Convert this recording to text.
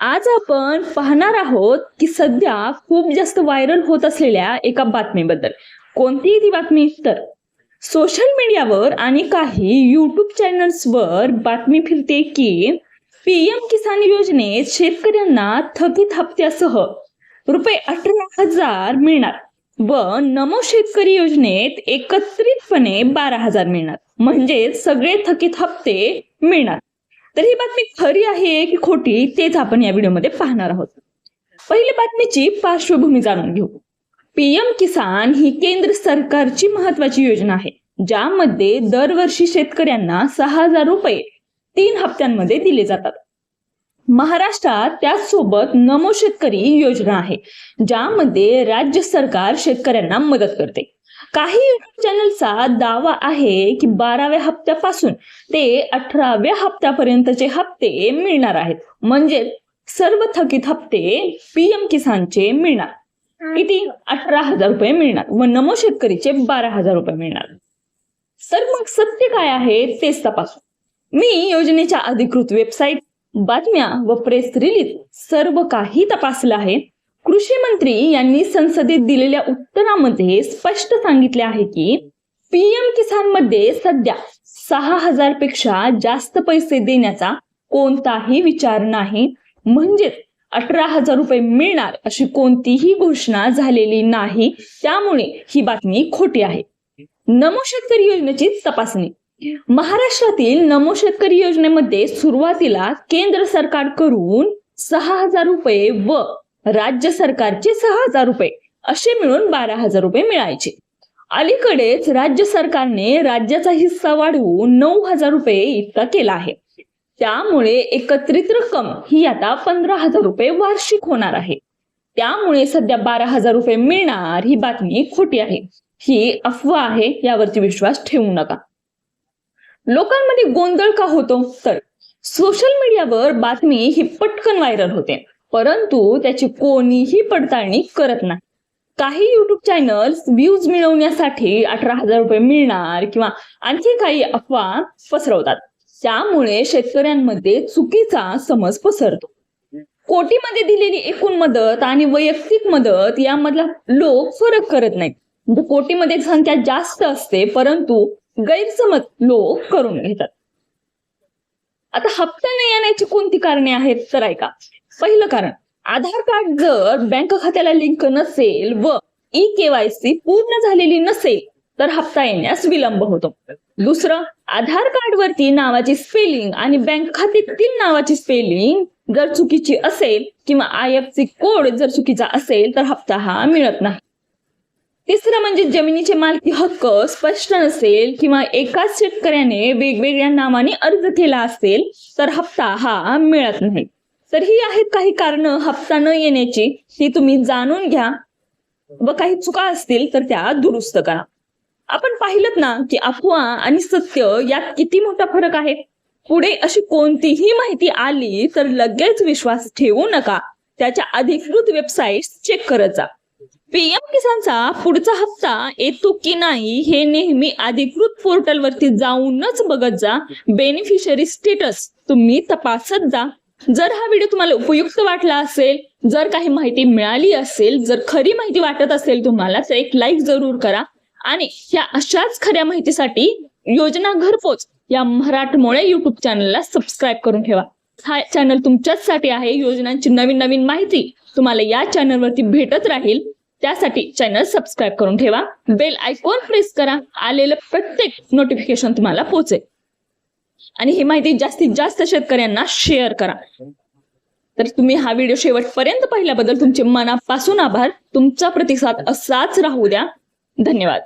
आज आपण पाहणार आहोत की सध्या खूप जास्त व्हायरल होत असलेल्या एका बातमीबद्दल. कोणतीही ती बातमी तर सोशल मीडियावर आणि काही युट्यूब चॅनल्सवर बातमी फिरते की पीएम किसान योजनेत शेतकऱ्यांना थकीत हप्त्यासह रुपये अठरा हजार मिळणार व नमो शेतकरी योजनेत एकत्रितपणे बारा हजार मिळणार. म्हणजे सगळे थकीत हप्ते मिळणार. तर ही बातमी खरी आहे की खोटी तेच आपण या व्हिडिओमध्ये पाहणार आहोत. पहिल्या बातमीची पार्श्वभूमी जाणून घेऊ. पीएम किसान ही केंद्र सरकारची महत्वाची योजना आहे ज्यामध्ये दरवर्षी शेतकऱ्यांना सहा हजार रुपये तीन हप्त्यांमध्ये दिले जातात. महाराष्ट्रात त्याचसोबत नमो शेतकरी योजना आहे ज्यामध्ये राज्य सरकार शेतकऱ्यांना मदत करते. काही युट्यूब चॅनलचा दावा आहे की बाराव्या हप्त्यापासून ते अठराव्या हप्त्यापर्यंतचे हप्ते मिळणार आहेत. म्हणजे सर्व थकीत हप्ते पीएम किसानचे मिळणार. किती? अठरा हजार रुपये मिळणार. व नमो शेतकरीचे बारा हजार रुपये मिळणार. तर मग सत्य काय आहे तेच तपासू. मी योजनेच्या अधिकृत वेबसाईट बातम्या व प्रेस रिलीज सर्व काही तपासलं आहे. कृषी मंत्री यांनी संसदेत दिलेल्या उत्तरामध्ये स्पष्ट सांगितले आहे की पीएम किसानमध्ये सध्या सहा हजारपेक्षा जास्त पैसे देण्याचा कोणताही विचार नाही. म्हणजेच अठरा हजार रुपये मिळणार अशी कोणतीही घोषणा झालेली नाही. त्यामुळे ही बातमी खोटी आहे. नमो शेतकरी योजनेची तपासणी. महाराष्ट्रातील नमो शेतकरी योजनेमध्ये सुरुवातीला केंद्र सरकारकडून सहा हजार रुपये व राज्य सरकारचे सहा हजार रुपये असे मिळून बारा हजार रुपये मिळायचे. अलीकडेच राज्य सरकारने राज्याचा हिस्सा वाढवून नऊ हजार रुपये इतका केला आहे. त्यामुळे एकत्रित रक्कम ही आता पंधरा हजार रुपये वार्षिक होणार आहे. त्यामुळे सध्या बारा हजार रुपये मिळणार ही बातमी खोटी आहे. ही अफवा आहे यावरती विश्वास ठेवू नका. लोकांमध्ये गोंधळ का होतो? तर सोशल मीडियावर बातमी ही पटकन व्हायरल होते. परंतु त्याची कोणीही पडताळणी करत नाही. काही युट्यूब चॅनल्स व्ह्यूज मिळवण्यासाठी अठरा हजार रुपये मिळणार किंवा आणखी काही अफवा पसरवतात. त्यामुळे शेतकऱ्यांमध्ये चुकीचा समज पसरतो. कोटीमध्ये दिलेली एकूण मदत आणि वैयक्तिक मदत यामधला लोक फरक करत नाहीत. म्हणजे कोटीमध्ये संख्या जास्त असते परंतु गैरसमज लोक करून घेतात. आता हप्ता न येण्याची कोणती कारणे आहेत तर ऐका. पहिलं कारण आधार कार्ड जर बँक खात्याला लिंक नसेल व ई केवायसी पूर्ण झालेली नसेल तर हप्ता येण्यास विलंब होतो. दुसरं आधार कार्ड वरती नावाची स्पेलिंग आणि बँक खात्यातील नावाची स्पेलिंग जर चुकीची असेल किंवा आय एफ सी कोड जर चुकीचा असेल तर हप्ता हा मिळत नाही. तिसरं म्हणजे जमिनीचे मालकी हक्क स्पष्ट नसेल किंवा एकाच शेतकऱ्याने वेगवेगळ्या नावाने अर्ज केला असेल तर हप्ता हा मिळत नाही. तर ही आहेत काही कारण हप्ता न येण्याची ही तुम्ही जाणून घ्या व काही चुका असतील तर त्या दुरुस्त करा. आपण पाहिलं ना की अफवा आणि सत्य यात किती मोठा फरक आहे? पुढे अशी कोणतीही माहिती आली तर लगेच विश्वास ठेवू नका. त्याच्या अधिकृत वेबसाईट चेक करत जा. पीएम किसानचा पुढचा हप्ता येतो की नाही हे नेहमी अधिकृत पोर्टलवरती जाऊनच बघत जा. बेनिफिशरी स्टेटस तुम्ही तपासत जा. जर हा व्हिडिओ तुम्हाला उपयुक्त वाटला असेल जर काही माहिती मिळाली असेल जर खरी माहिती वाटत असेल तुम्हाला तर एक लाईक जरूर करा. आणि ह्या अशाच खऱ्या माहितीसाठी योजना घरपोच या मराठमोळे युट्यूब चॅनलला सबस्क्राईब करून ठेवा. हा चॅनल तुमच्याचसाठी आहे. योजनांची नवीन नवीन माहिती तुम्हाला या चॅनलवरती भेटत राहील. त्यासाठी चॅनल सबस्क्राईब करून ठेवा. बेल आयकॉन प्रेस करा. आलेलं प्रत्येक नोटिफिकेशन तुम्हाला पोहोचेल. आणि ही माहिती जास्तीत जास्त शेतकऱ्यांना शेअर करा. तर तुम्ही हा व्हिडिओ शेवटपर्यंत पाहिल्याबद्दल तुमचे मनापासून आभार. तुमचा प्रतिसाद असाच राहू द्या. धन्यवाद.